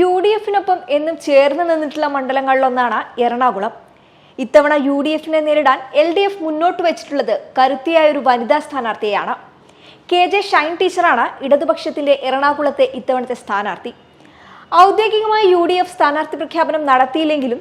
U D എഫിനൊപ്പം എന്നും ചേർന്ന് നിന്നിട്ടുള്ള മണ്ഡലങ്ങളിലൊന്നാണ് എറണാകുളം. ഇത്തവണ യു ഡി എഫിനെ നേരിടാൻ എൽ ഡി എഫ് മുന്നോട്ട് വെച്ചിട്ടുള്ളത് കരുത്തിയായ ഒരു വനിതാ സ്ഥാനാർത്ഥിയാണ് കെ ജെ ഷൈൻ ടീച്ചറാണ് ഇടതുപക്ഷത്തിന്റെ എറണാകുളത്തെ ഇത്തവണത്തെ സ്ഥാനാർത്ഥി. ഔദ്യോഗികമായി യു ഡി എഫ് സ്ഥാനാർത്ഥി പ്രഖ്യാപനം നടത്തിയില്ലെങ്കിലും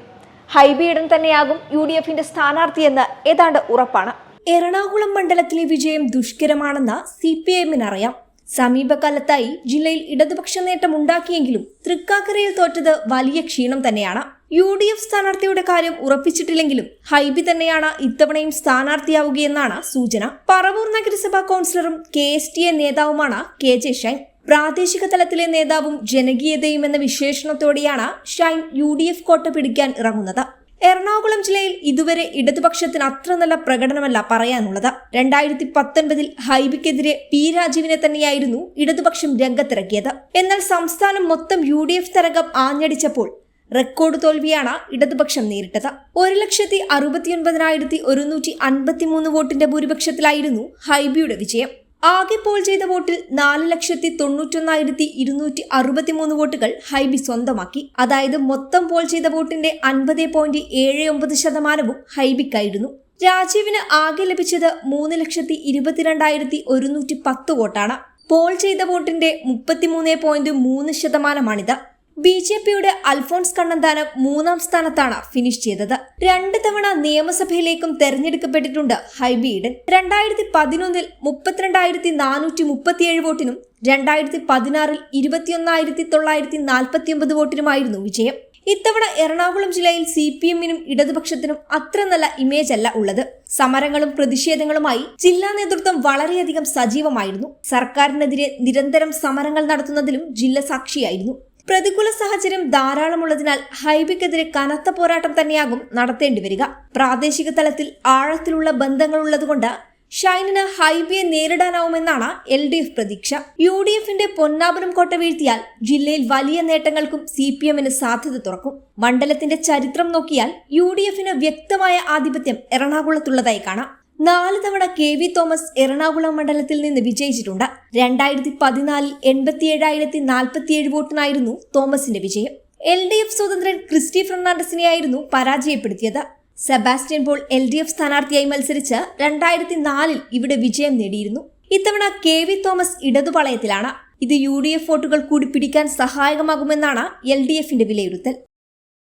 ഹൈബി ഈഡൻ തന്നെയാകും യു ഡി എഫിന്റെ സ്ഥാനാർത്ഥിയെന്ന് ഏതാണ്ട് ഉറപ്പാണ്. എറണാകുളം മണ്ഡലത്തിലെ വിജയം ദുഷ്കരമാണെന്ന് സി പി എമ്മിനറിയാം സമീപകാലത്തായി ജില്ലയിൽ ഇടതുപക്ഷ നേട്ടം ഉണ്ടാക്കിയെങ്കിലും തൃക്കാക്കരയിൽ തോറ്റത് വലിയ ക്ഷീണം തന്നെയാണ്. യു ഡി എഫ് സ്ഥാനാർത്ഥിയുടെ കാര്യം ഉറപ്പിച്ചിട്ടില്ലെങ്കിലും ഹൈബി തന്നെയാണ് ഇത്തവണയും സ്ഥാനാർത്ഥിയാവുകയെന്നാണ് സൂചന. പറവൂർ നഗരസഭാ കൗൺസിലറും കെ എസ് ടി എ നേതാവുമാണ് കെ ജെ ഷൈൻ പ്രാദേശിക തലത്തിലെ നേതാവും ജനകീയതയും എന്ന വിശേഷണത്തോടെയാണ് ഷൈൻ യു ഡി എഫ് കോട്ട പിടിക്കാൻ ഇറങ്ങുന്നത്. എറണാകുളം ജില്ലയിൽ ഇതുവരെ ഇടതുപക്ഷത്തിന് അത്ര നല്ല പ്രകടനമല്ല പറയാനുള്ളത്. രണ്ടായിരത്തി പത്തൊൻപതിൽ ഹൈബിക്കെതിരെ പി രാജീവിനെ തന്നെയായിരുന്നു ഇടതുപക്ഷം രംഗത്തിറക്കിയത്. എന്നാൽ സംസ്ഥാനം മൊത്തം യു ഡി എഫ് തരംഗം ആഞ്ഞടിച്ചപ്പോൾ റെക്കോർഡ് തോൽവിയാണ് ഇടതുപക്ഷം നേരിട്ടത്. ഒരു ലക്ഷത്തി അറുപത്തിയൊൻപതിനായിരത്തി ഒരുന്നൂറ്റി അൻപത്തിമൂന്ന് വോട്ടിന്റെ ഭൂരിപക്ഷത്തിലായിരുന്നു ഹൈബിയുടെ വിജയം. ആകെ പോൾ ചെയ്ത വോട്ടിൽ നാല് ലക്ഷത്തി തൊണ്ണൂറ്റൊന്നായിരത്തി ഇരുന്നൂറ്റി അറുപത്തിമൂന്ന് വോട്ടുകൾ ഹൈബി സ്വന്തമാക്കി. അതായത് മൊത്തം പോൾ ചെയ്ത വോട്ടിന്റെ അൻപത് പോയിന്റ് ഏഴ് ഒമ്പത് ശതമാനവും ഹൈബിക്കായിരുന്നു. രാജീവിന് ആകെ ലഭിച്ചത് മൂന്ന് ലക്ഷത്തി ഇരുപത്തിരണ്ടായിരത്തി ഒരുന്നൂറ്റി പത്ത് വോട്ടാണ്. പോൾ ചെയ്ത വോട്ടിന്റെ മുപ്പത്തിമൂന്ന് പോയിന്റ് മൂന്ന് ശതമാനമാണിത്. ബി ജെ പിയുടെ അൽഫോൺസ് കണ്ണന്താനം മൂന്നാം സ്ഥാനത്താണ് ഫിനിഷ് ചെയ്തത്. രണ്ട് തവണ നിയമസഭയിലേക്കും തെരഞ്ഞെടുക്കപ്പെട്ടിട്ടുണ്ട് ഹൈബി ഈഡൻ. രണ്ടായിരത്തി പതിനൊന്നിൽ മുപ്പത്തിരണ്ടായിരത്തി നാനൂറ്റി മുപ്പത്തിയേഴ് വോട്ടിനും രണ്ടായിരത്തി പതിനാറിൽ ഇരുപത്തിയൊന്നായിരത്തി തൊള്ളായിരത്തി നാൽപ്പത്തിയൊമ്പത് വോട്ടിനുമായിരുന്നു വിജയം. ഇത്തവണ എറണാകുളം ജില്ലയിൽ സി പി എമ്മിനും ഇടതുപക്ഷത്തിനും അത്ര നല്ല ഇമേജ് അല്ല ഉള്ളത്. സമരങ്ങളും പ്രതിഷേധങ്ങളുമായി ജില്ലാ നേതൃത്വം വളരെയധികം സജീവമായിരുന്നു. സർക്കാരിനെതിരെ നിരന്തരം സമരങ്ങൾ നടത്തുന്നതിലും ജില്ല സാക്ഷിയായിരുന്നു. പ്രതികൂല സാഹചര്യം ധാരാളമുള്ളതിനാൽ ഹൈബിക്കെതിരെ കനത്ത പോരാട്ടം തന്നെയാകും നടത്തേണ്ടി വരിക. പ്രാദേശിക തലത്തിൽ ആഴത്തിലുള്ള ബന്ധങ്ങളുള്ളതുകൊണ്ട് ഷൈനിന് ഹൈബിയെ നേരിടാനാവുമെന്നാണ് എൽ ഡി എഫ് പ്രതീക്ഷ. യു ഡി എഫിന്റെ പൊന്നാപുരം കോട്ട വീഴ്ത്തിയാൽ ജില്ലയിൽ വലിയ നേട്ടങ്ങൾക്കും സി പി എമ്മിന് സാധ്യത തുറക്കും. മണ്ഡലത്തിന്റെ ചരിത്രം നോക്കിയാൽ യു ഡി എഫിന് വ്യക്തമായ ആധിപത്യം എറണാകുളത്തുള്ളതായി കാണാം. നാല് തവണ കെ വി തോമസ് എറണാകുളം മണ്ഡലത്തിൽ നിന്ന് വിജയിച്ചിട്ടുണ്ട്. രണ്ടായിരത്തി പതിനാലിൽ എൺപത്തിയേഴായിരത്തി നാൽപ്പത്തിയേഴ് വോട്ടിനായിരുന്നു തോമസിന്റെ വിജയം. എൽ ഡി എഫ് സ്വതന്ത്രൻ ക്രിസ്റ്റി ഫെർണാണ്ടസിനെയായിരുന്നു പരാജയപ്പെടുത്തിയത്. Sebastian Paul L D F സ്ഥാനാർത്ഥിയായി മത്സരിച്ച് രണ്ടായിരത്തി നാലിൽ ഇവിടെ വിജയം നേടിയിരുന്നു. ഇത്തവണ കെ വി തോമസ് ഇടതുപാളയത്തിലാണ്. ഇത് യു ഡി എഫ് വോട്ടുകൾ കൂടി പിടിക്കാൻ സഹായകമാകുമെന്നാണ് എൽ ഡി എഫിന്റെ വിലയിരുത്തൽ.